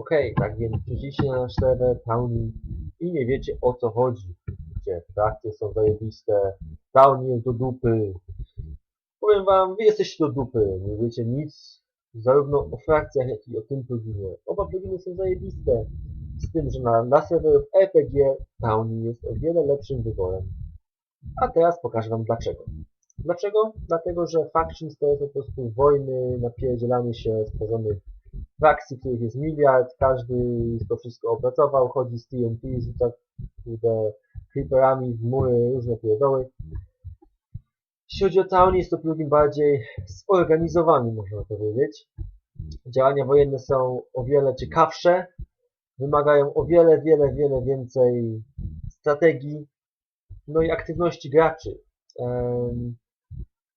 Okej, tak więc przyszliście na nasz serwer Townie i nie wiecie o co chodzi. Gdzie frakcje są zajebiste, Townie jest do dupy. Powiem wam, wy jesteście do dupy, nie wiecie nic zarówno o frakcjach, jak i o tym pluginie. Oba pluginy są zajebiste. Z tym, że na, na serwerów RPG Townie jest o wiele lepszym wyborem. A teraz pokażę wam dlaczego. Dlaczego? Dlatego, że Factions to jest po prostu wojny, napierdzielanie się stworzonych frakcji, których jest miliard, każdy to wszystko opracował, chodzi z TNT, rzuca kurde creeperami w mury, różne pierdoły. Jeśli chodzi o Town, jest to plugin bardziej zorganizowany, można powiedzieć. Działania wojenne są o wiele ciekawsze, wymagają o wiele, wiele, wiele więcej strategii, no i aktywności graczy. Em,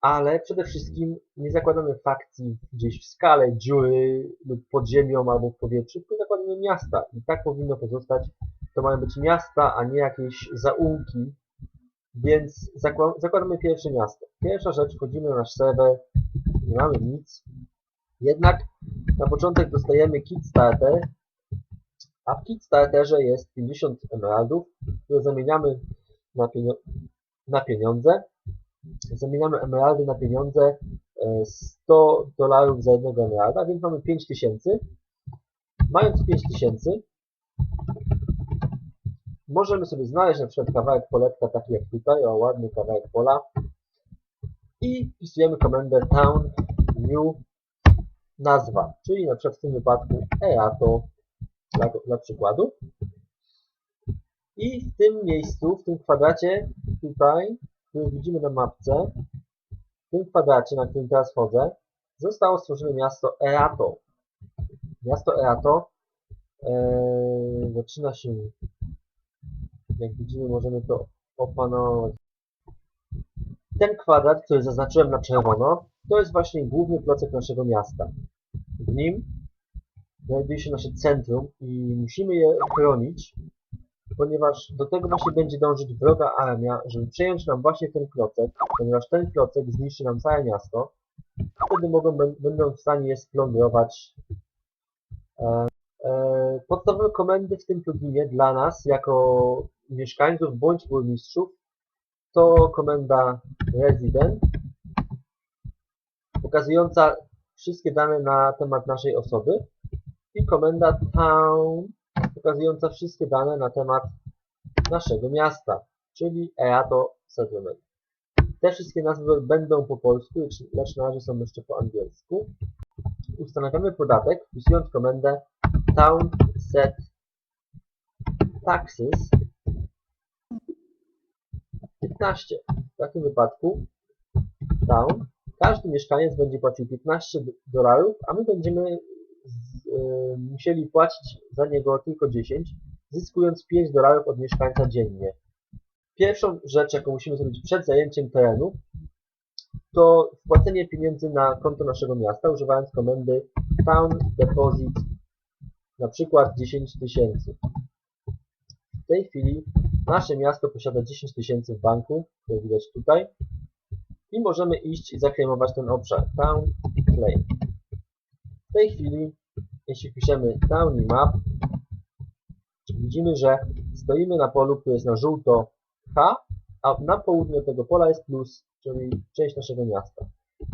ale przede wszystkim nie zakładamy fakcji gdzieś w skale dziury lub pod ziemią albo w powietrzu, tylko zakładamy miasta. I tak powinno pozostać. To mają być miasta, a nie jakieś zaułki. Więc zakła- zakładamy pierwsze miasto. Pierwsza rzecz, wchodzimy na nasz serwer, nie mamy nic. Jednak na początek dostajemy kit starter, a w kit starterze jest 50 emeraldów, które zamieniamy na, na pieniądze zamieniamy emeraldy na pieniądze e, 100 dolarów za jednego emeralda, więc mamy 5000. Mając 5000 możemy sobie znaleźć na przykład kawałek poletka taki jak tutaj, o ładny kawałek pola i wpisujemy komendę town new nazwa, czyli na przykład w tym wypadku EATO dla, dla przykładu. I w tym miejscu, w tym kwadracie tutaj który widzimy na mapce, w tym kwadracie, na którym teraz chodzę, zostało stworzone miasto Erato. Miasto Erato e, zaczyna się, jak widzimy, możemy to opanować. Ten kwadrat, który zaznaczyłem na czerwono, to jest właśnie główny klocek naszego miasta. W nim znajduje się nasze centrum i musimy je chronić, ponieważ do tego właśnie będzie dążyć wroga armia, żeby przejąć nam właśnie ten klocek, ponieważ ten klocek zniszczy nam całe miasto, wtedy mogą, bę- będą w stanie je splądrować. E, e, podstawowe komendy w tym pluginie dla nas, jako mieszkańców bądź burmistrzów, to komenda resident, pokazująca wszystkie dane na temat naszej osoby i komenda town, pokazująca wszystkie dane na temat naszego miasta, czyli EATO Settlement. Te wszystkie nazwy będą po polsku, lecz- na razie są jeszcze po angielsku. Ustanawiamy podatek, wpisując komendę town set taxes 15. W takim wypadku town, każdy mieszkaniec będzie płacił 15 dolarów, a my będziemy musieli płacić za niego tylko 10, zyskując 5 dolarów od mieszkańca dziennie. Pierwszą rzecz, jaką musimy zrobić przed zajęciem terenu, to wpłacenie pieniędzy na konto naszego miasta, używając komendy town deposit na przykład 10 tysięcy. W tej chwili nasze miasto posiada 10 tysięcy w banku, to widać tutaj, i możemy iść i zaklejmować ten obszar town claim. W tej chwili, jeśli wpiszemy town map, widzimy, że stoimy na polu, które jest na żółto H, a na południe tego pola jest plus, czyli część naszego miasta.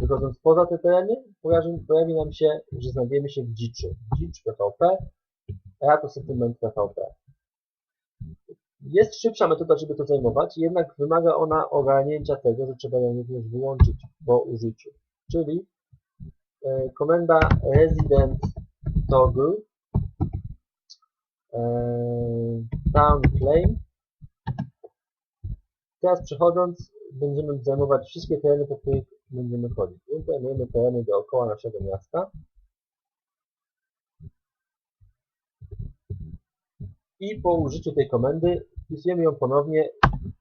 Wychodząc poza te tereny, pojawi, pojawi nam się, że znajdujemy się w dziczy. Dzicz PVP, a to settlement PVP. Jest szybsza metoda, żeby to zajmować, jednak wymaga ona ogarnięcia tego, że trzeba ją również wyłączyć po użyciu. Czyli e, komenda resident toggle claim. Teraz przechodząc, będziemy zajmować wszystkie tereny, po których będziemy chodzić. Więc zajmujemy tereny dookoła naszego miasta. I po użyciu tej komendy wpisujemy ją ponownie,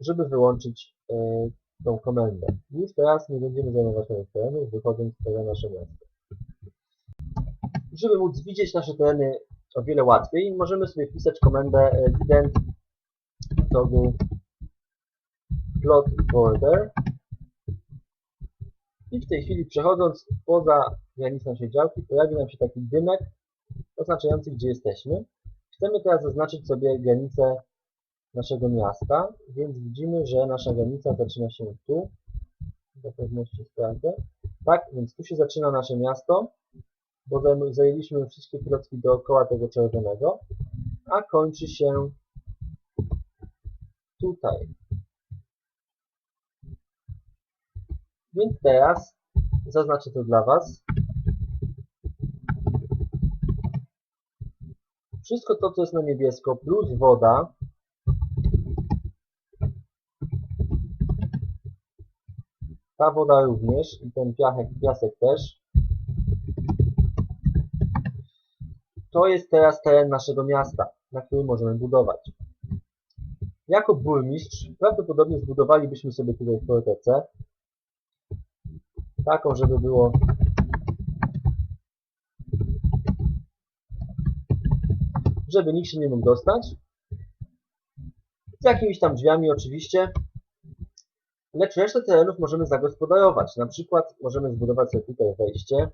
żeby wyłączyć e, tą komendę. Już teraz nie będziemy zajmować nowych terenów, wychodząc poza nasze miasto. Żeby móc widzieć nasze tereny o wiele łatwiej, możemy sobie wpisać komendę e, event toggle plot border i w tej chwili przechodząc poza granicę naszej działki pojawi nam się taki dymek oznaczający gdzie jesteśmy. Chcemy teraz zaznaczyć sobie granicę naszego miasta, więc widzimy, że nasza granica zaczyna się tu. Do pewności sprawdzę. Tak, więc tu się zaczyna nasze miasto, bo zajęliśmy wszystkie klocki dookoła tego czerwonego, a kończy się tutaj. Więc teraz zaznaczę to dla Was. Wszystko to, co jest na niebiesko, plus woda, ta woda również i ten piachek, piasek też, to jest teraz teren naszego miasta, na którym możemy budować. Jako burmistrz prawdopodobnie zbudowalibyśmy sobie tutaj fortecę, taką, żeby było żeby nikt się nie mógł dostać. Z jakimiś tam drzwiami oczywiście. Lecz resztę terenów możemy zagospodarować. Na przykład możemy zbudować sobie tutaj wejście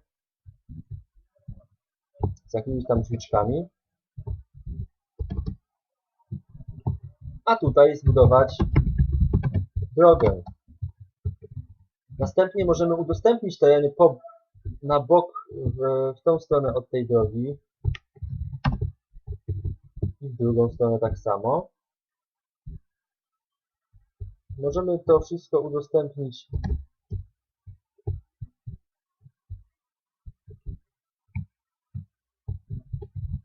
z jakimiś tam drzwiczkami. A tutaj zbudować drogę. Następnie możemy udostępnić tereny po, na bok w, w tą stronę od tej drogi i w drugą stronę tak samo. Możemy to wszystko udostępnić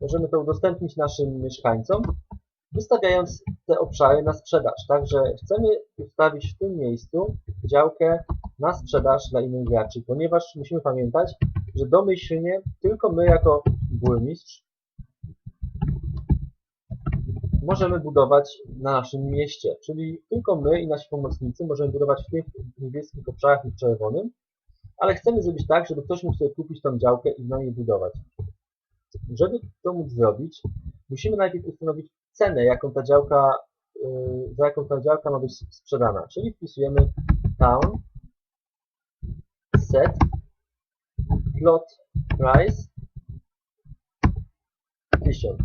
Możemy to udostępnić naszym mieszkańcom, wystawiając te obszary na sprzedaż. Także chcemy ustawić w tym miejscu działkę na sprzedaż dla innych graczy, ponieważ musimy pamiętać, że domyślnie tylko my jako burmistrz możemy budować na naszym mieście, czyli tylko my i nasi pomocnicy możemy budować w tych niebieskich obszarach i czerwonym, ale chcemy zrobić tak, żeby ktoś mógł sobie kupić tą działkę i na niej budować. Żeby to móc zrobić, musimy najpierw ustanowić cenę, jaką ta działka, yy, za jaką ta działka ma być sprzedana. Czyli wpisujemy town set plot price 1000.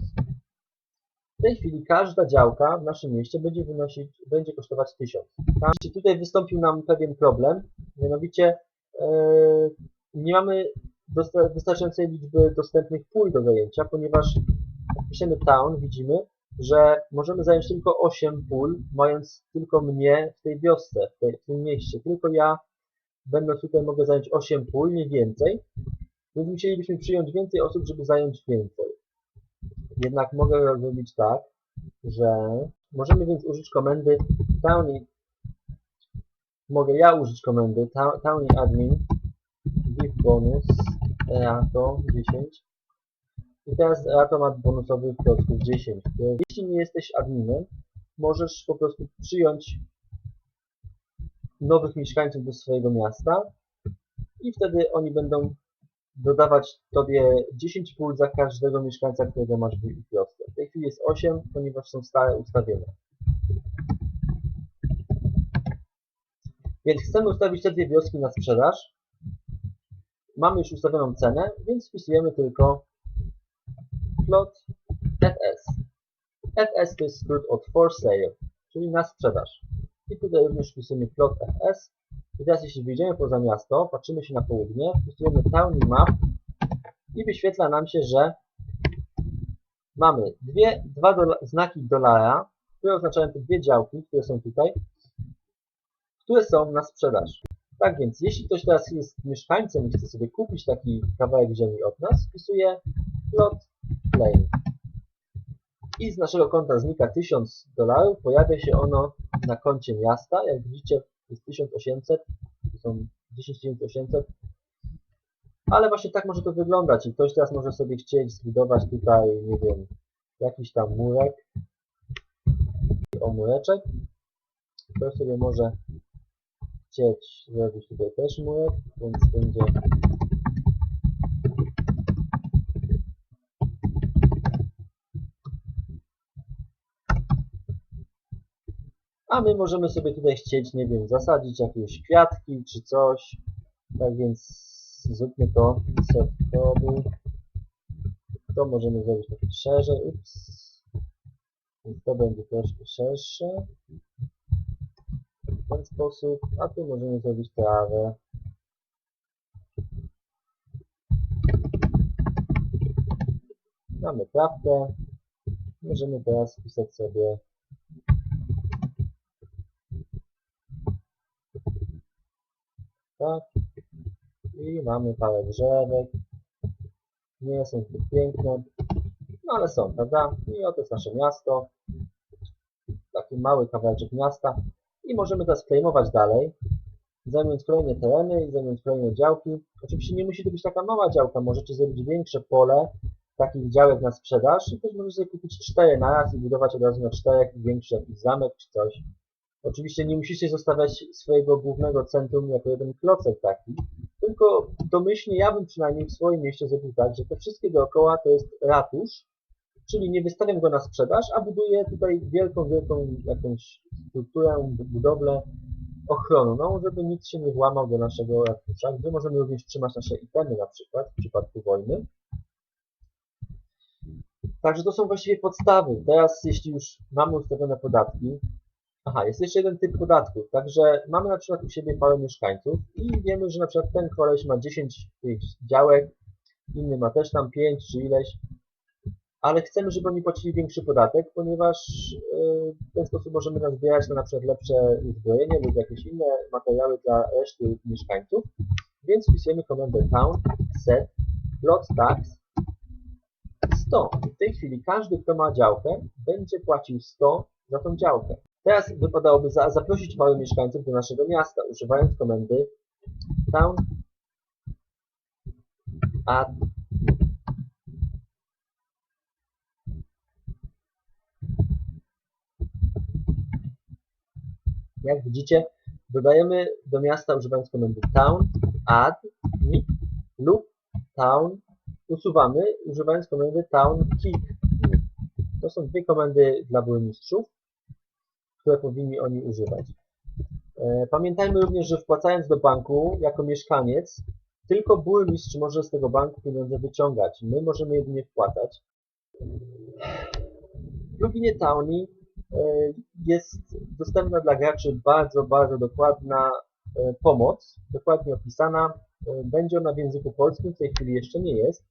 W tej chwili każda działka w naszym mieście będzie wynosić, będzie kosztować 1000. Tam, tutaj wystąpił nam pewien problem, mianowicie yy, nie mamy wystarczającej liczby dostępnych pól do zajęcia, ponieważ jak piszemy town, widzimy, że możemy zająć tylko 8 pól, mając tylko mnie w tej wiosce, w, tej, w tym mieście. Tylko ja, będąc tutaj, mogę zająć 8 pól, nie więcej. Więc musielibyśmy przyjąć więcej osób, żeby zająć więcej. Jednak mogę zrobić tak, że możemy więc użyć komendy townie. Mogę ja użyć komendy town- townie admin give bonus Eato 10 i teraz Eato ma bonusowy klocków 10. Jeśli nie jesteś adminem, możesz po prostu przyjąć nowych mieszkańców do swojego miasta i wtedy oni będą dodawać tobie 10 pól za każdego mieszkańca, którego masz w wiosce. W tej chwili jest 8, ponieważ są stałe ustawione. Więc chcemy ustawić te dwie wioski na sprzedaż. Mamy już ustawioną cenę, więc wpisujemy tylko plot FS. FS to jest skrót od for sale, czyli na sprzedaż. I tutaj również wpisujemy plot FS. I teraz jeśli wyjdziemy poza miasto, patrzymy się na południe, wpisujemy town map i wyświetla nam się, że mamy dwie, dwa dola, znaki dolara, które oznaczają te dwie działki, które są tutaj, które są na sprzedaż. Tak więc, jeśli ktoś teraz jest mieszkańcem i chce sobie kupić taki kawałek ziemi od nas, wpisuje plot claim. i z naszego konta znika 1000 dolarów, pojawia się ono na koncie miasta. Jak widzicie jest 1800, to są 10800. Ale właśnie tak może to wyglądać i ktoś teraz może sobie chcieć zbudować tutaj, nie wiem, jakiś tam murek, o mureczek. Ktoś sobie może chcieć zrobić tutaj też murek, więc będzie A my możemy sobie tutaj chcieć, nie wiem, zasadzić jakieś kwiatki czy coś. Tak więc zróbmy to setkowy. To możemy zrobić trochę szerzej. Ups. Więc to będzie troszkę szersze. Ten sposób. A tu możemy zrobić trawę. Mamy trawkę. Możemy teraz wpisać sobie tak. I mamy parę drzewek. Nie są zbyt piękne, no ale są, prawda? I oto jest nasze miasto. Taki mały kawałeczek miasta. I możemy teraz claimować dalej, zajmując kolejne tereny i zajmując kolejne działki. Oczywiście nie musi to być taka mała działka, możecie zrobić większe pole takich działek na sprzedaż i też możecie sobie kupić cztery na raz i budować od razu na czterech większy jakiś zamek czy coś. Oczywiście nie musicie zostawiać swojego głównego centrum jako jeden klocek taki, tylko domyślnie ja bym przynajmniej w swoim mieście zrobił tak, że te wszystkie dookoła to jest ratusz, czyli nie wystawiam go na sprzedaż, a buduję tutaj wielką, wielką jakąś strukturę, bu- budowlę ochronną, żeby nikt się nie włamał do naszego ratusza, gdzie możemy również trzymać nasze itemy na przykład w przypadku wojny. Także to są właściwie podstawy. Teraz jeśli już mamy ustawione podatki, Aha, jest jeszcze jeden typ podatków. Także mamy na przykład u siebie parę mieszkańców i wiemy, że na przykład ten koleś ma 10 tych działek, inny ma też tam 5 czy ileś, ale chcemy, żeby oni płacili większy podatek, ponieważ yy, w ten sposób możemy nazbierać na, na przykład lepsze uzbrojenie lub jakieś inne materiały dla reszty mieszkańców. Więc wpisujemy komendę town set plot tax 100. I w tej chwili każdy, kto ma działkę, będzie płacił 100 za tą działkę. Teraz wypadałoby za, zaprosić małych mieszkańców do naszego miasta, używając komendy town add Jak widzicie, dodajemy do miasta używając komendy town add me lub town usuwamy używając komendy town kick. To są dwie komendy dla burmistrzów które powinni oni używać. E, Pamiętajmy również, że wpłacając do banku jako mieszkaniec, tylko burmistrz może z tego banku pieniądze wyciągać. My możemy jedynie wpłacać. W pluginie Townie e, jest dostępna dla graczy bardzo, bardzo dokładna e, pomoc, dokładnie opisana. E, Będzie ona w języku polskim, w tej chwili jeszcze nie jest.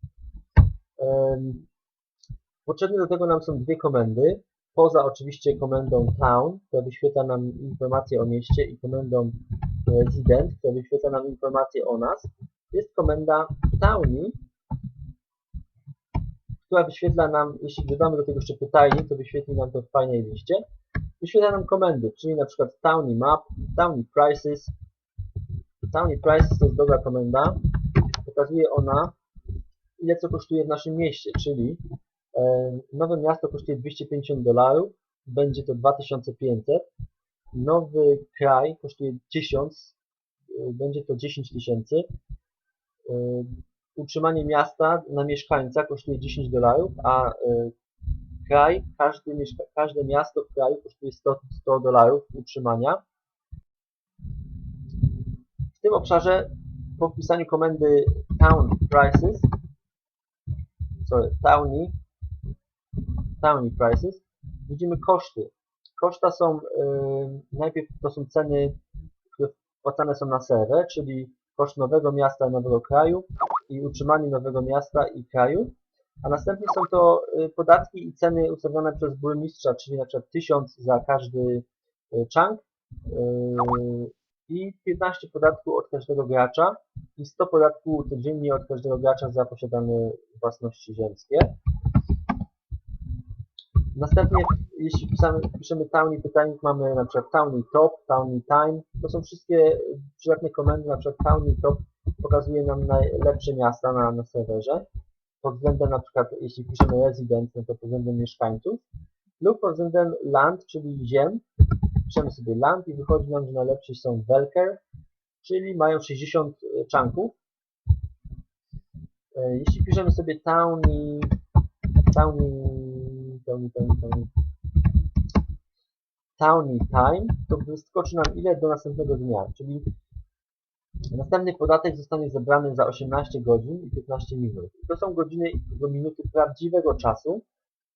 Potrzebne do tego nam są dwie komendy poza oczywiście komendą town, która wyświetla nam informacje o mieście i komendą resident, która wyświetla nam informacje o nas, jest komenda townie, która wyświetla nam, jeśli dodamy do tego jeszcze pytajnik, to wyświetli nam to w fajnej liście, wyświetla nam komendy, czyli na przykład townie map, townie prices, townie prices to jest dobra komenda, pokazuje ona ile co kosztuje w naszym mieście, czyli E, Nowe miasto kosztuje 250 dolarów, będzie to 2500. Nowy kraj kosztuje 1000, e, będzie to 10 tysięcy. E, Utrzymanie miasta na mieszkańca kosztuje 10 dolarów, a kraj, każdy, mieszka- każde miasto w kraju kosztuje 100, 100 dolarów utrzymania. W tym obszarze po wpisaniu komendy town prices, sorry, townie, townie prices, widzimy koszty. Koszta są, yy, najpierw to są ceny, które wpłacane są na serwer, czyli koszt nowego miasta, nowego kraju i utrzymanie nowego miasta i kraju, a następnie są to yy, podatki i ceny ustawione przez burmistrza, czyli na przykład 1000 za każdy yy, chunk yy, i 15 podatku od każdego gracza i 100 podatku codziennie od każdego gracza za posiadane własności ziemskie. Następnie, jeśli pisamy, piszemy Towny pytajnik, mamy na przykład Top, Towny Time. To są wszystkie przydatne komendy, na przykład Top pokazuje nam najlepsze miasta na, na serwerze. Pod względem na przykład, jeśli piszemy resident, no to pod względem mieszkańców. Lub pod względem land, czyli ziem. Piszemy sobie land i wychodzi nam, że najlepsi są Welker, czyli mają 60 czanków. E, Jeśli piszemy sobie Towny, Towny, Towny, Towny, Towny, Towny Time, to wyskoczy nam ile do następnego dnia, czyli następny podatek zostanie zebrany za 18 godzin i 15 minut. To są godziny do minuty prawdziwego czasu.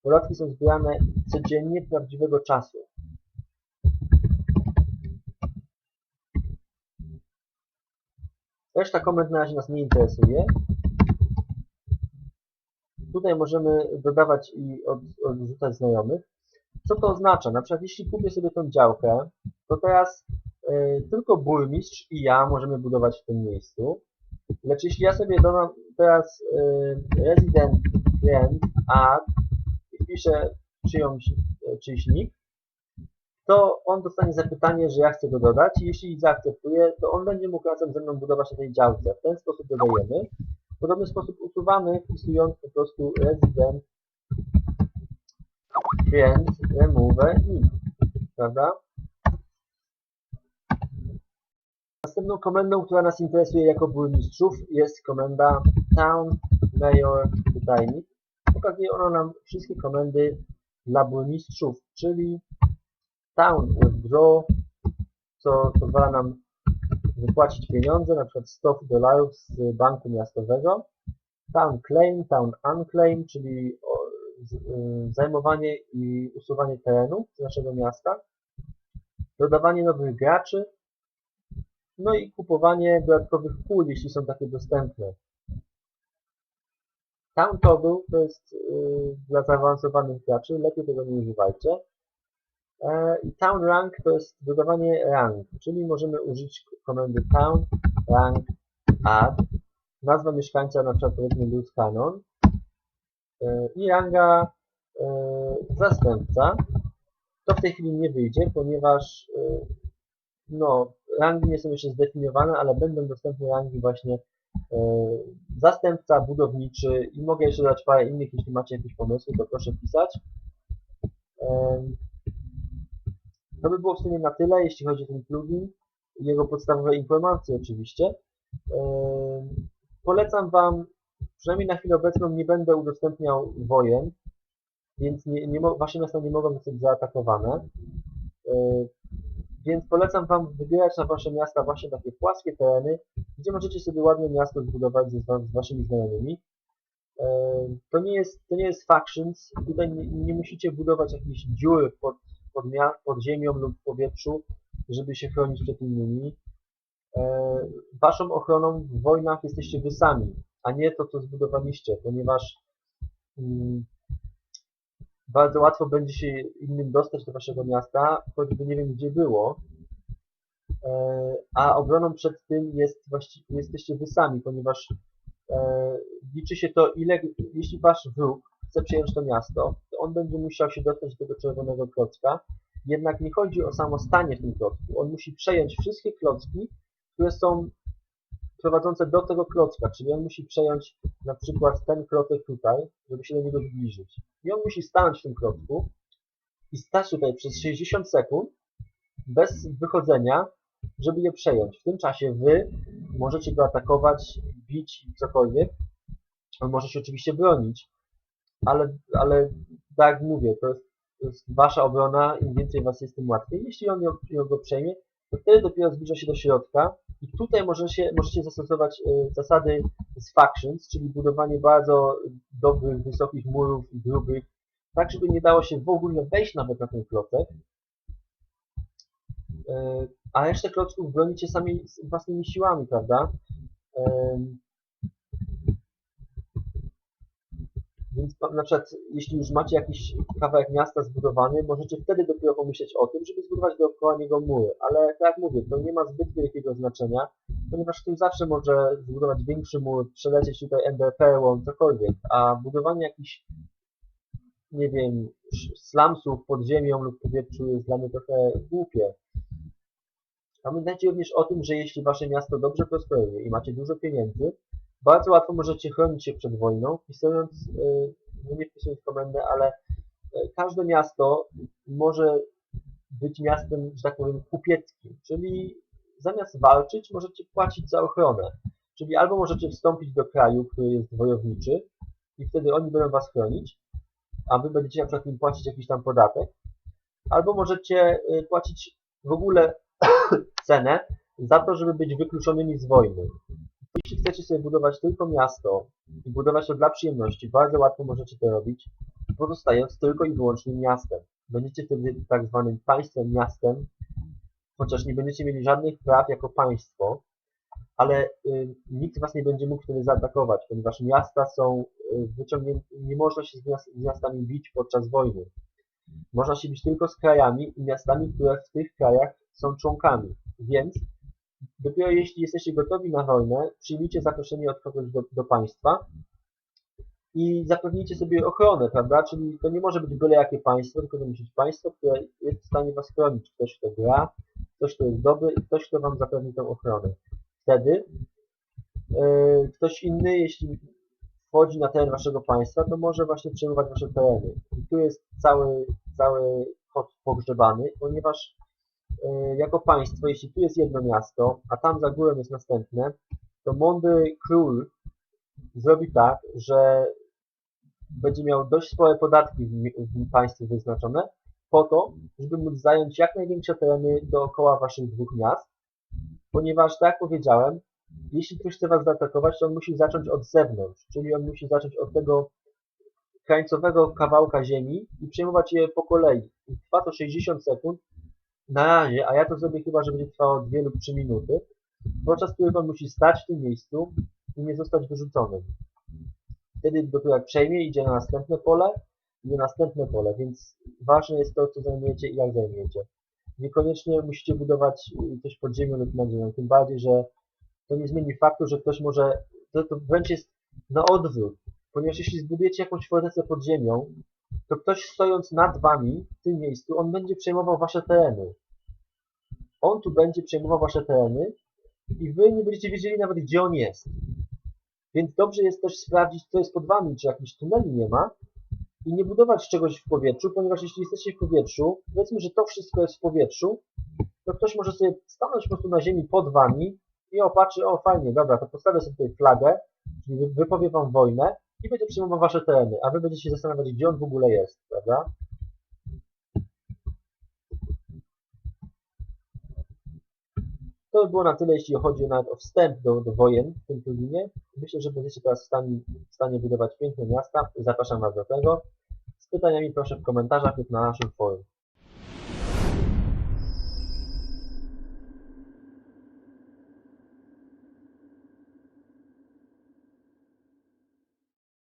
Podatki są zbierane codziennie prawdziwego czasu. Reszta komend na razie nas nie interesuje. Tutaj możemy dodawać i od, odrzucać znajomych. Co to oznacza? Na przykład jeśli kupię sobie tą działkę, to teraz tylko burmistrz i ja możemy budować w tym miejscu. Lecz jeśli ja sobie dodam teraz y, resident rent add i wpiszę czyjąś, y, czyjś nick, to on dostanie zapytanie, że ja chcę go dodać i jeśli zaakceptuje, to on będzie mógł razem ze mną budować na tej działce. W ten sposób dodajemy. W podobny sposób usuwamy, wpisując po prostu resident więc remove i, prawda? Następną komendą, która nas interesuje jako burmistrzów jest komenda town mayor pytajnik. Pokazuje ona nam wszystkie komendy dla burmistrzów, czyli town withdraw, co pozwala nam wypłacić pieniądze, na przykład 100 dolarów z banku miastowego. Town claim, town unclaim, czyli y, zajmowanie i usuwanie terenów z naszego miasta, dodawanie nowych graczy, no i kupowanie dodatkowych pól, jeśli są takie dostępne. Town Toggle to jest y, dla zaawansowanych graczy, lepiej tego nie używajcie. E, I Town Rank to jest dodawanie rank, czyli możemy użyć komendy Town Rank Add, nazwa mieszkańca na przykład powiedzmy Luz Canon, E, i ranga e, zastępca. To w tej chwili nie wyjdzie, ponieważ e, no, rangi nie są jeszcze zdefiniowane, ale będą dostępne rangi właśnie zastępca, budowniczy i mogę jeszcze dać parę innych, jeśli macie jakieś pomysły, to proszę pisać. To by było w sumie na tyle, jeśli chodzi o ten plugin i jego podstawowe informacje oczywiście. Polecam Wam Przynajmniej na chwilę obecną nie będę udostępniał wojen, więc nie, nie wasze miasta nie mogą zostać zaatakowane. Więc polecam Wam wybierać na Wasze miasta właśnie takie płaskie tereny, gdzie możecie sobie ładne miasto zbudować z Waszymi znajomymi. Yy, to, nie jest, to nie jest factions, tutaj nie, nie musicie budować jakichś dziur pod, pod, pod ziemią lub w powietrzu, żeby się chronić przed innymi. Yy, waszą ochroną w wojnach jesteście Wy sami a nie to, co zbudowaliście, ponieważ mm, bardzo łatwo będzie się innym dostać do waszego miasta, choćby nie wiem gdzie było, e, a obroną przed tym jest właściwie, jesteście wy sami, ponieważ e, liczy się to, ile, jeśli wasz wróg chce przejąć to miasto, to on będzie musiał się dostać do tego czerwonego klocka, jednak nie chodzi o samo stanie w tym klocku, on musi przejąć wszystkie klocki, które są prowadzące do tego klocka, czyli on musi przejąć na przykład ten klocek tutaj, żeby się do niego zbliżyć. I on musi stanąć w tym klocku i stać tutaj przez 60 sekund bez wychodzenia, żeby je przejąć. W tym czasie wy możecie go atakować, bić, cokolwiek. On może się oczywiście bronić, ale, ale tak jak mówię, to jest, to jest wasza obrona, im więcej was jest, tym łatwiej. Jeśli on ją, go przejmie, wtedy dopiero zbliża się do środka i tutaj możecie, możecie zastosować e, zasady z factions, czyli budowanie bardzo dobrych, wysokich murów i grubych, tak żeby nie dało się w ogóle wejść nawet na ten klocek, e, a resztę klocków bronicie sami własnymi siłami, prawda? E, Więc na przykład, jeśli już macie jakiś kawałek miasta zbudowany, możecie wtedy dopiero pomyśleć o tym, żeby zbudować dookoła niego mury. Ale tak jak mówię, to nie ma zbyt wielkiego znaczenia, ponieważ ktoś zawsze może zbudować większy mur, przelecieć tutaj NDP, cokolwiek, a budowanie jakichś nie wiem, slumsów pod ziemią lub powietrzu jest dla mnie trochę głupie. Pamiętajcie również o tym, że jeśli wasze miasto dobrze prosperuje i macie dużo pieniędzy, bardzo łatwo możecie chronić się przed wojną, wpisując, yy, no nie wpisując komendę, ale e, każde miasto może być miastem, że tak powiem, kupieckim, czyli zamiast walczyć, możecie płacić za ochronę. Czyli albo możecie wstąpić do kraju, który jest wojowniczy i wtedy oni będą was chronić, a wy będziecie na przykład im płacić jakiś tam podatek, albo możecie y, płacić w ogóle cenę za to, żeby być wykluczonymi z wojny. Jeśli chcecie sobie budować tylko miasto i budować to dla przyjemności, bardzo łatwo możecie to robić, pozostając tylko i wyłącznie miastem. Będziecie wtedy tak zwanym państwem miastem, chociaż nie będziecie mieli żadnych praw jako państwo, ale y, nikt was nie będzie mógł wtedy zaatakować, ponieważ miasta są y, wyciągnięte, nie można się z, miast, z miastami bić podczas wojny. Można się bić tylko z krajami i miastami, które w tych krajach są członkami. Więc dopiero jeśli jesteście gotowi na wojnę, przyjmijcie zaproszenie od kogoś do, do państwa i zapewnijcie sobie ochronę, prawda? Czyli to nie może być byle jakie państwo, tylko to musi być państwo, które jest w stanie was chronić. Ktoś, kto gra, ktoś, kto jest dobry i ktoś, kto wam zapewni tą ochronę. Wtedy yy, ktoś inny, jeśli wchodzi na teren waszego państwa, to może właśnie przejmować wasze tereny. I tu jest cały, cały pogrzebany, ponieważ jako państwo, jeśli tu jest jedno miasto, a tam za górą jest następne, to mądry król zrobi tak, że będzie miał dość spore podatki w państwie wyznaczone, po to, żeby móc zająć jak największe tereny dookoła waszych dwóch miast, ponieważ, tak jak powiedziałem, jeśli ktoś chce was zaatakować, to on musi zacząć od zewnątrz, czyli on musi zacząć od tego krańcowego kawałka ziemi i przejmować je po kolei. I trwa to 60 sekund na razie, a ja to zrobię chyba, że będzie trwało 2 lub 3 minuty, podczas których on musi stać w tym miejscu i nie zostać wyrzuconym. Wtedy dopiero jak przejmie, idzie na następne pole i na następne pole, więc ważne jest to, co zajmujecie i jak zajmujecie. Niekoniecznie musicie budować coś pod ziemią lub nad ziemią, tym bardziej, że to nie zmieni faktu, że ktoś może, to, to wręcz jest na odwrót, ponieważ jeśli zbudujecie jakąś fortecę pod ziemią, to ktoś stojąc nad wami w tym miejscu, on będzie przejmował wasze tereny. On tu będzie przejmował wasze tereny i wy nie będziecie wiedzieli nawet, gdzie on jest. Więc dobrze jest też sprawdzić, co jest pod wami, czy jakichś tuneli nie ma i nie budować czegoś w powietrzu, ponieważ jeśli jesteście w powietrzu, powiedzmy, że to wszystko jest w powietrzu, to ktoś może sobie stanąć po prostu na ziemi pod wami i opatrzy, o fajnie, dobra, to postawię sobie tutaj flagę, czyli wy- wypowie wam wojnę i będzie przyjmował wasze tereny, a wy będziecie się zastanawiać, gdzie on w ogóle jest, prawda? To by było na tyle, jeśli chodzi nawet o wstęp do, do wojen w tym turnieju. Myślę, że będziecie teraz w stanie, w stanie budować piękne miasta. Zapraszam Was do tego. Z pytaniami proszę w komentarzach lub na naszym forum.